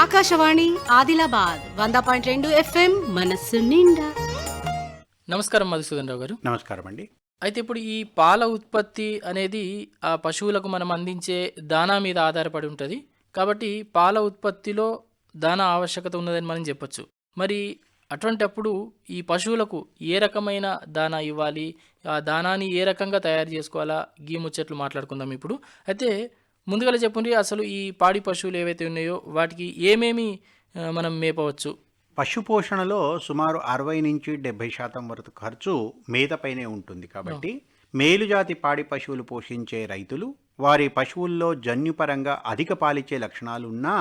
ఆకాశవాణి ఆదిలాబాద్ వంద పాయింట్ రెండు ఎఫ్ఎం మనస్సు నిండా. నమస్కారం మధుసూదన్ రావు గారు. నమస్కారం అండి. అయితే ఇప్పుడు ఈ పాల ఉత్పత్తి అనేది ఆ పశువులకు మనం అందించే దానా మీద ఆధారపడి ఉంటుంది. కాబట్టి పాల ఉత్పత్తిలో దానా ఆవశ్యకత ఉన్నదని మనం చెప్పొచ్చు. మరి అటువంటప్పుడు ఈ పశువులకు ఏ రకమైన దానా ఇవ్వాలి? ఆ దానాని ఏ రకంగా తయారు చేసుకోవాలా? గీ ముచ్చట్లు మాట్లాడుకుందాం ఇప్పుడు. అయితే ముందుగా చెప్పండి అసలు ఈ పాడి పశువులు ఏవైతే ఉన్నాయో వాటికి ఏమేమి మనం మేపవచ్చు? పశు పోషణలో సుమారు అరవై నుంచి డెబ్బై శాతం వరకు ఖర్చు మేతపైనే ఉంటుంది కాబట్టి మేలుజాతి పాడి పశువులు పోషించే రైతులు వారి పశువుల్లో జన్యుపరంగా అధిక పాలిచ్చే లక్షణాలు ఉన్నా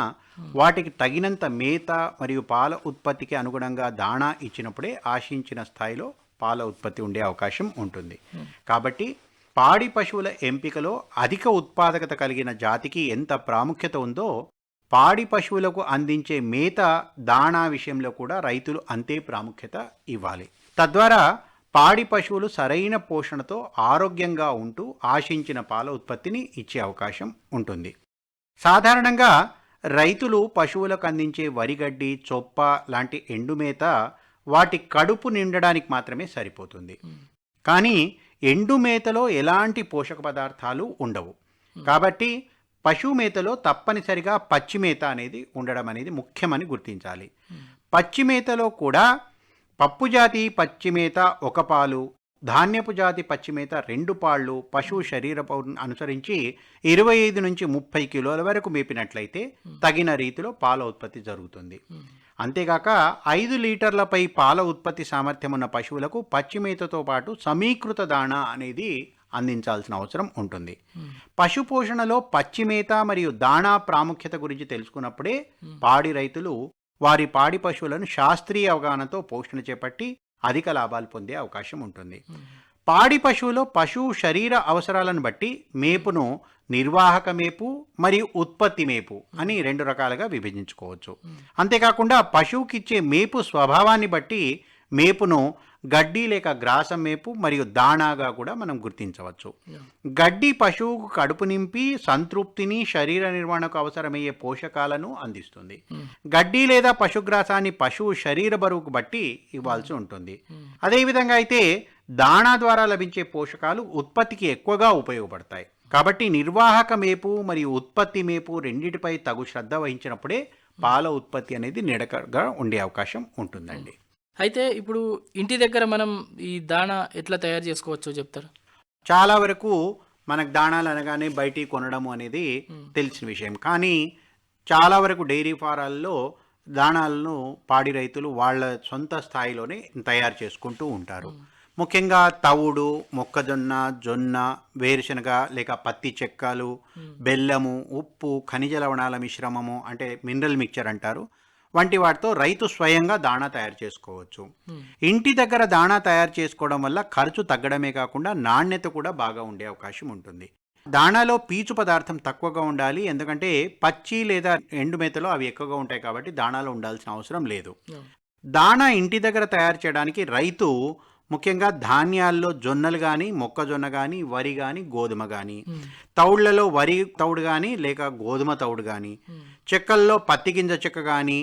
వాటికి తగినంత మేత మరియు పాల ఉత్పత్తికి అనుగుణంగా దాణా ఇచ్చినప్పుడే ఆశించిన స్థాయిలో పాల ఉత్పత్తి ఉండే అవకాశం ఉంటుంది. కాబట్టి పాడి పశువుల ఎంపికలో అధిక ఉత్పాదకత కలిగిన జాతికి ఎంత ప్రాముఖ్యత ఉందో పాడి పశువులకు అందించే మేత దాణా విషయంలో కూడా రైతులు అంతే ప్రాముఖ్యత ఇవ్వాలి. తద్వారా పాడి పశువులు సరైన పోషణతో ఆరోగ్యంగా ఉంటూ ఆశించిన పాల ఉత్పత్తిని ఇచ్చే అవకాశం ఉంటుంది. సాధారణంగా రైతులు పశువులకు అందించే వరిగడ్డి చొప్ప లాంటి ఎండుమేత వాటి కడుపు నిండడానికి మాత్రమే సరిపోతుంది. కానీ ఎండుమేతలో ఎలాంటి పోషక పదార్థాలు ఉండవు. కాబట్టి పశువు మేతలో తప్పనిసరిగా పచ్చి మేత అనేది ఉండడం అనేది ముఖ్యమని గుర్తించాలి. పచ్చి మేతలో కూడా పప్పు జాతి పచ్చి మేత ఒక పాలు ధాన్యపు జాతి పచ్చి మేత రెండు పాళ్ళు పశువు శరీర పౌ- అనుసరించి ఇరవై ఐదు నుంచి ముప్పై కిలోల వరకు మేపినట్లయితే తగిన రీతిలో పాల ఉత్పత్తి జరుగుతుంది. అంతేగాక ఐదు లీటర్లపై పాల ఉత్పత్తి సామర్థ్యం ఉన్న పశువులకు పచ్చి మేతతో పాటు సమీకృత దాణా అనేది అందించాల్సిన అవసరం ఉంటుంది. పశు పోషణలో పచ్చి మేత మరియు దాణా ప్రాముఖ్యత గురించి తెలుసుకున్నప్పుడే పాడి రైతులు వారి పాడి పశువులను శాస్త్రీయ అవగాహనతో పోషణ చేపట్టి అధిక లాభాలు పొందే అవకాశం ఉంటుంది. పాడి పశువులో పశువు శరీర అవసరాలను బట్టి మేపును నిర్వాహక మేపు మరియు ఉత్పత్తి మేపు అని రెండు రకాలుగా విభజించుకోవచ్చు. అంతేకాకుండా పశువుకిచ్చే మేపు స్వభావాన్ని బట్టి మేపును గడ్డి లేక గ్రాసం మేపు మరియు దాణాగా కూడా మనం గుర్తించవచ్చు. గడ్డి పశువుకు కడుపు నింపి సంతృప్తిని శరీర నిర్వహణకు అవసరమయ్యే పోషకాలను అందిస్తుంది. గడ్డి లేదా పశుగ్రాసాన్ని పశువు శరీర బరువుకు బట్టి ఇవ్వాల్సి ఉంటుంది. అదేవిధంగా అయితే దాణా ద్వారా లభించే పోషకాలు ఉత్పత్తికి ఎక్కువగా ఉపయోగపడతాయి. కాబట్టి నిర్వాహక మేపు మరియు ఉత్పత్తి మేపు రెండిటిపై తగు శ్రద్ధ వహించినప్పుడే పాల ఉత్పత్తి అనేది నిడకగా ఉండే అవకాశం ఉంటుందండి. అయితే ఇప్పుడు ఇంటి దగ్గర మనం ఈ దాణా ఎట్లా తయారు చేసుకోవచ్చో చెప్తారు? చాలా వరకు మనకు దాణాలు అనగానే బయటికి కొనడం అనేది తెలిసిన విషయం. కానీ చాలా వరకు డైరీ ఫారాల్లో దాణాలను పాడి రైతులు వాళ్ళ సొంత స్థాయిలోనే తయారు చేసుకుంటూ ఉంటారు. ముఖ్యంగా తవుడు మొక్కజొన్న జొన్న వేరుశనగ లేక పత్తి చెక్కలు బెల్లము ఉప్పు ఖనిజ లవణాల మిశ్రమము అంటే మినరల్ మిక్చర్ అంటారు. వంటి వాటితో రైతు స్వయంగా దాణా తయారు చేసుకోవచ్చు. ఇంటి దగ్గర దాణా తయారు చేసుకోవడం వల్ల ఖర్చు తగ్గడమే కాకుండా నాణ్యత కూడా బాగా ఉండే అవకాశం ఉంటుంది. దాణాలో పీచు పదార్థం తక్కువగా ఉండాలి ఎందుకంటే పచ్చి లేదా ఎండు మేతలో అవి ఎక్కువగా ఉంటాయి కాబట్టి దాణాలో ఉండాల్సిన అవసరం లేదు. దాణా ఇంటి దగ్గర తయారు చేయడానికి రైతు ముఖ్యంగా ధాన్యాల్లో జొన్నలు కానీ మొక్కజొన్న కానీ వరి కానీ గోధుమ కానీ తౌళ్ళలో వరి తౌడు కానీ లేక గోధుమ తౌడు కానీ చెక్కల్లో పత్తి గింజ చెక్క కానీ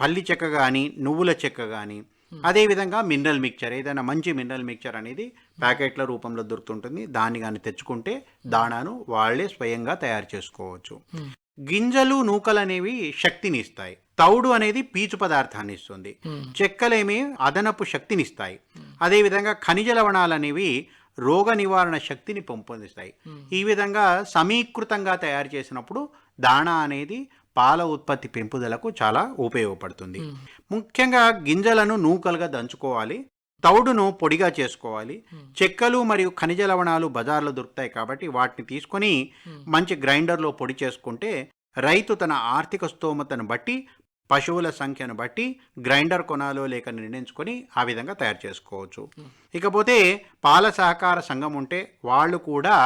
పల్లి చెక్క కానీ నువ్వుల చెక్క కానీ అదేవిధంగా మినరల్ మిక్చర్ ఏదైనా మంచి మినరల్ మిక్చర్ అనేది ప్యాకెట్ల రూపంలో దొరుకుతుంటుంది. దాన్ని కానీ తెచ్చుకుంటే దాణాను వాళ్ళే స్వయంగా తయారు చేసుకోవచ్చు. గింజలు నూకలు అనేవి శక్తిని ఇస్తాయి తౌడు అనేది పీచు పదార్థాన్ని ఇస్తుంది. చెక్కలేమి అదనపు శక్తిని ఇస్తాయి అదేవిధంగా ఖనిజ లవణాలు అనేవి రోగ నివారణ శక్తిని పెంపొందిస్తాయి. ఈ విధంగా సమీకృతంగా తయారు చేసినప్పుడు దాణా అనేది పాల ఉత్పత్తి పెంపుదలకు చాలా ఉపయోగపడుతుంది. ముఖ్యంగా గింజలను నూకలుగా దంచుకోవాలి. తౌడును పొడిగా చేసుకోవాలి. చెక్కలు మరియు ఖనిజ లవణాలు బజార్లో దొరుకుతాయి కాబట్టి వాటిని తీసుకొని మంచి గ్రైండర్లో పొడి చేసుకుంటే రైతు తన ఆర్థిక స్తోమతను బట్టి పశువుల సంఖ్యను బట్టి గ్రైండర్ కొనాలో లేక నిర్ణయించుకొని ఆ విధంగా తయారు చేసుకోవచ్చు. ఇకపోతే పాల సహకార సంఘం ఉంటే వాళ్ళు కూడా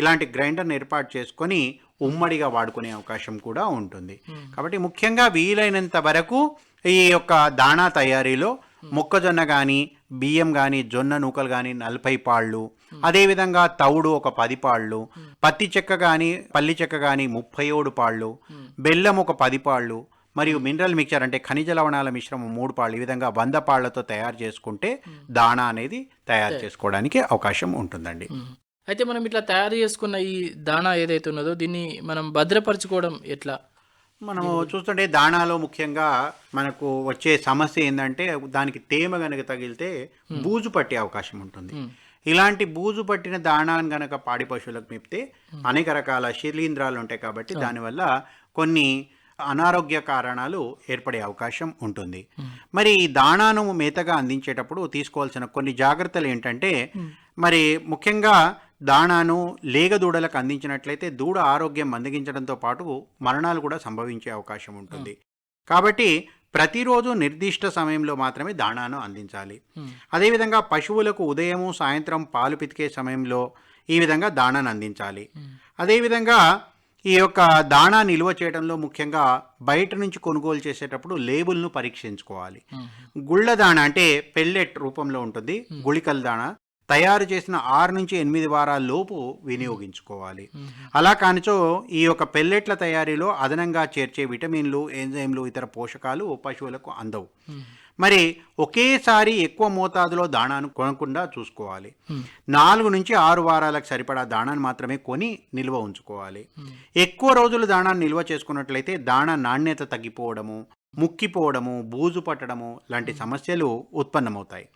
ఇలాంటి గ్రైండర్ని ఏర్పాటు చేసుకొని ఉమ్మడిగా వాడుకునే అవకాశం కూడా ఉంటుంది. కాబట్టి ముఖ్యంగా వీలైనంత వరకు ఈ యొక్క దాణా తయారీలో మొక్కజొన్న కానీ బియ్యం కానీ జొన్న నూకలు కానీ నలభై పాళ్ళు. అదేవిధంగా తవుడు ఒక పది పాళ్ళు. పత్తి చెక్క కానీ పల్లి చెక్క కానీ ముప్పై ఏడు పాళ్ళు. బెల్లం ఒక పది పాళ్ళు. మరియు మినరల్ మిక్చర్ అంటే ఖనిజ లవణాల మిశ్రమం మూడు పాళ్ళు. ఈ విధంగా వంద పాళ్ళతో తయారు చేసుకుంటే దాణా అనేది తయారు చేసుకోవడానికి అవకాశం ఉంటుందండి. అయితే మనం ఇట్లా తయారు చేసుకున్న ఈ దాణా ఏదైతే ఉన్నదో దీన్ని మనం భద్రపరచుకోవడం ఎట్లా? మనము చూస్తుంటే దాణాలో ముఖ్యంగా మనకు వచ్చే సమస్య ఏంటంటే దానికి తేమ గనక తగిలితే బూజు పట్టే అవకాశం ఉంటుంది. ఇలాంటి బూజు పట్టిన దాణాన్ని గనక పాడి పశువులకు మేపితే అనేక రకాల శిలీంధ్రాలు ఉంటాయి కాబట్టి దానివల్ల కొన్ని అనారోగ్య కారణాలు ఏర్పడే అవకాశం ఉంటుంది. మరి ఈ దాణాను మేతగా అందించేటప్పుడు తీసుకోవాల్సిన కొన్ని జాగ్రత్తలు ఏంటంటే మరి ముఖ్యంగా దాణాను లేగ దూడలకు అందించినట్లయితే దూడ ఆరోగ్యం మందగించడంతో పాటు మరణాలు కూడా సంభవించే అవకాశం ఉంటుంది. కాబట్టి ప్రతిరోజు నిర్దిష్ట సమయంలో మాత్రమే దాణాను అందించాలి. అదేవిధంగా పశువులకు ఉదయము సాయంత్రం పాలు పితికే సమయంలో ఈ విధంగా దాణాను అందించాలి. అదేవిధంగా ఈ యొక్క దాణా నిల్వ చేయడంలో ముఖ్యంగా బయట నుంచి కొనుగోలు చేసేటప్పుడు లేబుల్ను పరీక్షించుకోవాలి. గుళ్ళ దాణ అంటే పెల్లెట్ రూపంలో ఉంటుంది. గుళికల దాణ. తయారు చేసిన ఆరు నుంచి ఎనిమిది వారాల లోపు వినియోగించుకోవాలి. అలా కానిచో ఈ యొక్క పెల్లెట్ల తయారీలో అదనంగా చేర్చే విటమిన్లు ఎంజైమ్లు ఇతర పోషకాలు పశువులకు అందవు. మరి ఒకేసారి ఎక్కువ మోతాదులో దాణాను కొనకుండా చూసుకోవాలి. నాలుగు నుంచి ఆరు వారాలకు సరిపడా దాణాను మాత్రమే కొని నిల్వ ఉంచుకోవాలి. ఎక్కువ రోజులు దాణాన్ని నిల్వ చేసుకున్నట్లయితే దాణా నాణ్యత తగ్గిపోవడము ముక్కిపోవడము బూజు పట్టడము లాంటి సమస్యలు ఉత్పన్నమవుతాయి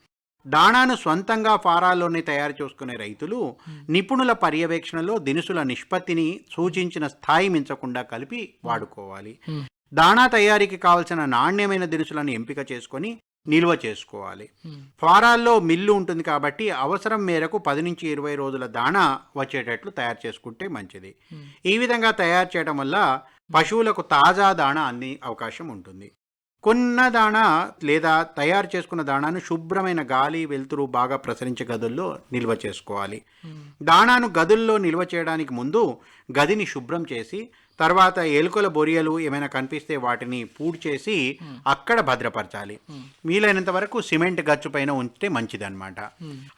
దాణాను స్వంతంగా ఫారాల్లోనే తయారు చేసుకునే రైతులు నిపుణుల పర్యవేక్షణలో దినుసుల నిష్పత్తిని సూచించిన స్థాయి మించకుండా కలిపి వాడుకోవాలి. దాణా తయారీకి కావలసిన నాణ్యమైన దినుసులను ఎంపిక చేసుకొని నిల్వ చేసుకోవాలి. ఫారాల్లో మిల్లు ఉంటుంది కాబట్టి అవసరం మేరకు పది నుంచి ఇరవై రోజుల దాణా వచ్చేటట్లు తయారు చేసుకుంటే మంచిది. ఈ విధంగా తయారు చేయడం వల్ల పశువులకు తాజా దాణా అందే అవకాశం ఉంటుంది కొన్న దాణా లేదా తయారు చేసుకున్న దాణాను శుభ్రమైన గాలి వెలుతురు బాగా ప్రసరించే గదుల్లో నిల్వ చేసుకోవాలి మ్మ్. దాణాను గదుల్లో నిల్వ చేయడానికి ముందు గదిని శుభ్రం చేసి తర్వాత ఎలుకల బొరియలు ఏమైనా కనిపిస్తే వాటిని పూడ్ చేసి అక్కడ భద్రపరచాలి వీలైనంత వరకు సిమెంట్ గచ్చు పైన ఉంచితే మంచిదన్నమాట.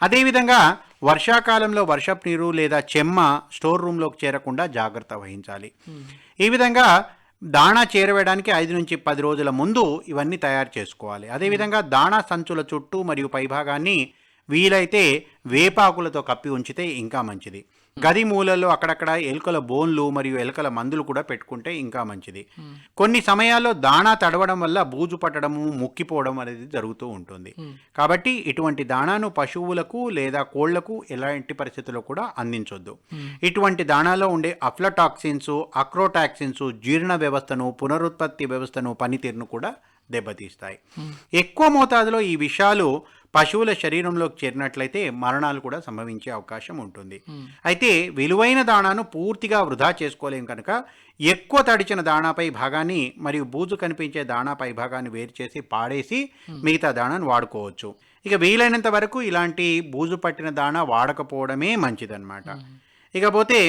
అదేవిధంగా వర్షాకాలంలో వర్షపు నీరు లేదా చెమ్మ స్టోర్ రూమ్లోకి చేరకుండా జాగ్రత్త వహించాలి. ఈ విధంగా దాణా చేరవేయడానికి ఐదు నుంచి పది రోజుల ముందు ఇవన్నీ తయారు చేసుకోవాలి. అదేవిధంగా దాణా సంచుల చుట్టూ మరియు పైభాగాన్ని వీలైతే వేపాకులతో కప్పి ఉంచితే ఇంకా మంచిది. గది మూలల్లో అక్కడక్కడ ఎలుకల బోన్లు మరియు ఎలుకల మందులు కూడా పెట్టుకుంటే ఇంకా మంచిది. కొన్ని సమయాల్లో దాణా తడవడం వల్ల బూజు పట్టడము ముక్కిపోవడం అనేది జరుగుతూ ఉంటుంది. కాబట్టి ఇటువంటి దాణాను పశువులకు లేదా కోళ్ళకు ఎలాంటి పరిస్థితుల్లో కూడా అందించొద్దు. ఇటువంటి దాణాలో ఉండే అఫ్లటాక్సిన్స్ అక్రోటాక్సిన్స్ జీర్ణ వ్యవస్థను పునరుత్పత్తి వ్యవస్థను పనితీరును కూడా దెబ్బతీస్తాయి. ఎక్కువ మోతాదులో ఈ విషయాలు పశువుల శరీరంలోకి చేరినట్లయితే మరణాలు కూడా సంభవించే అవకాశం ఉంటుంది. అయితే విలువైన దాణాను పూర్తిగా వృధా చేసుకోలేం కనుక ఎక్కువ తడిచిన దాణాపై భాగాన్ని మరియు బూజు కనిపించే దాణాపై భాగాన్ని వేరు చేసి పాడేసి మిగతా దాణాను వాడుకోవచ్చు. ఇక వీలైనంత వరకు ఇలాంటి బూజు పట్టిన దాణా వాడకపోవడమే మంచిదన్నమాట. ఇకపోతే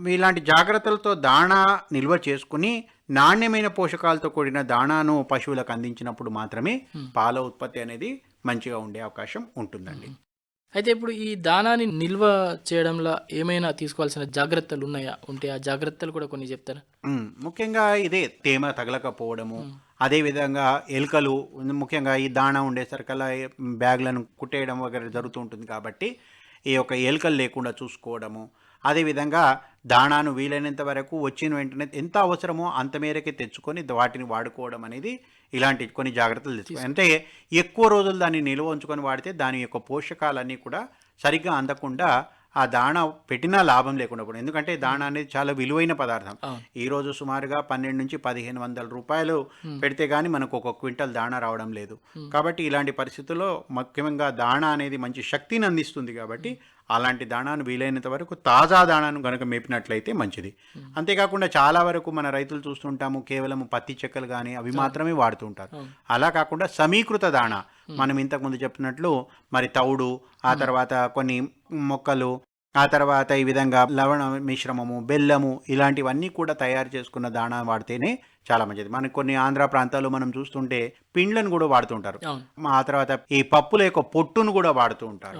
ఇలాంటి జాగ్రత్తలతో దాణా నిల్వ చేసుకుని నాణ్యమైన పోషకాలతో కూడిన దాణాను పశువులకు అందించినప్పుడు మాత్రమే పాల ఉత్పత్తి అనేది మంచిగా ఉండే అవకాశం ఉంటుందండి. అయితే ఇప్పుడు ఈ దానాన్ని నిల్వ చేయడంలో ఏమైనా తీసుకోవాల్సిన జాగ్రత్తలు ఉన్నాయా? ఉంటే ఆ జాగ్రత్తలు కూడా కొన్ని చెప్తారా. ముఖ్యంగా ఇదే తేమ తగలకపోవడము. అదేవిధంగా ఎలుకలు ముఖ్యంగా ఈ దాణా ఉండేసరికల్లా బ్యాగ్లను కుట్టేయడం వగైరా జరుగుతూ ఉంటుంది కాబట్టి ఈ యొక్క ఎలుకలు లేకుండా చూసుకోవడము. అదేవిధంగా దాణాను వీలైనంత వరకు వచ్చిన వెంటనే ఎంత అవసరమో అంత మేరకే తెచ్చుకొని వాటిని వాడుకోవడం అనేది ఇలాంటి కొన్ని జాగ్రత్తలు తీసుకోవాలి అంటే ఎక్కువ రోజులు దాన్ని నిల్వ ఉంచుకొని వాడితే దాని యొక్క పోషకాలన్నీ కూడా సరిగ్గా అందకుండా ఆ దాణా పెట్టినా లాభం లేకుండా పోవడం ఎందుకంటే దాణా అనేది చాలా విలువైన పదార్థం. ఈ రోజు సుమారుగా పన్నెండు నుంచి పదిహేను వందల రూపాయలు పెడితే గానీ మనకు ఒక క్వింటల్ దాణా రావడం లేదు. కాబట్టి ఇలాంటి పరిస్థితుల్లో ముఖ్యంగా దాణా అనేది మంచి శక్తిని అందిస్తుంది కాబట్టి అలాంటి దాణాను వీలైనంత వరకు తాజా దాణాను కనుక మేపినట్లయితే మంచిది. అంతేకాకుండా చాలా వరకు మన రైతులు చూస్తుంటాము కేవలం పత్తి చెక్కలు కానీ అవి మాత్రమే వాడుతుంటారు అలా కాకుండా సమీకృత దాణా మనం ఇంతకుముందు చెప్పినట్లు మరి తౌడు ఆ తర్వాత కొన్ని మొక్కలు ఆ తర్వాత ఈ విధంగా లవణ మిశ్రమము బెల్లము ఇలాంటివన్నీ కూడా తయారు చేసుకున్న దాణా వాడితేనే చాలా మంచిది. మనకి కొన్ని ఆంధ్ర ప్రాంతాల్లో మనం చూస్తుంటే పిండ్లను కూడా వాడుతుంటారు ఆ తర్వాత ఈ పప్పుల యొక్క పొట్టును కూడా వాడుతూ ఉంటారు.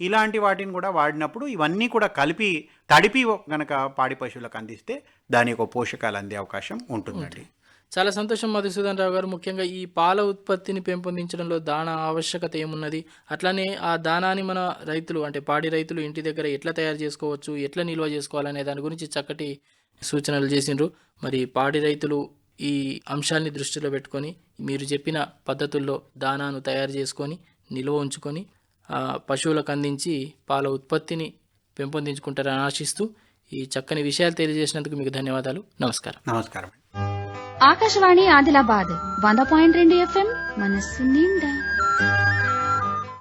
ఇలాంటి వాటిని కూడా వాడినప్పుడు ఇవన్నీ కూడా కలిపి తడిపి గనక పాడి పశువులకు అందిస్తే దాని యొక్క పోషకాలు అందే అవకాశం ఉంటుందండి. చాలా సంతోషం మధుసూదన్ రావు గారు. ముఖ్యంగా ఈ పాల ఉత్పత్తిని పెంపొందించడంలో దాన ఆవశ్యకత ఏమున్నది? అట్లానే ఆ దానాన్ని మన రైతులు అంటే పాడి రైతులు ఇంటి దగ్గర ఎట్లా తయారు చేసుకోవచ్చు? ఎట్లా నిల్వ చేసుకోవాలనే దాని గురించి చక్కటి సూచనలు చేసిండ్రు. మరి పాడి రైతులు ఈ అంశాన్ని దృష్టిలో పెట్టుకొని మీరు చెప్పిన పద్ధతుల్లో దానాను తయారు చేసుకొని నిల్వ ఉంచుకొని పశువులకు అందించి పాల ఉత్పత్తిని పెంపొందించుకుంటారని ఆశిస్తూ ఈ చక్కని విషయాలు తెలియజేసినందుకు మీకు ధన్యవాదాలు. నమస్కారం. నమస్కారం. ఆకాశవాణి ఆదిలాబాద్ వంద పాయింట్ రెండు ఎఫ్ఎం మనస్సు నిండా.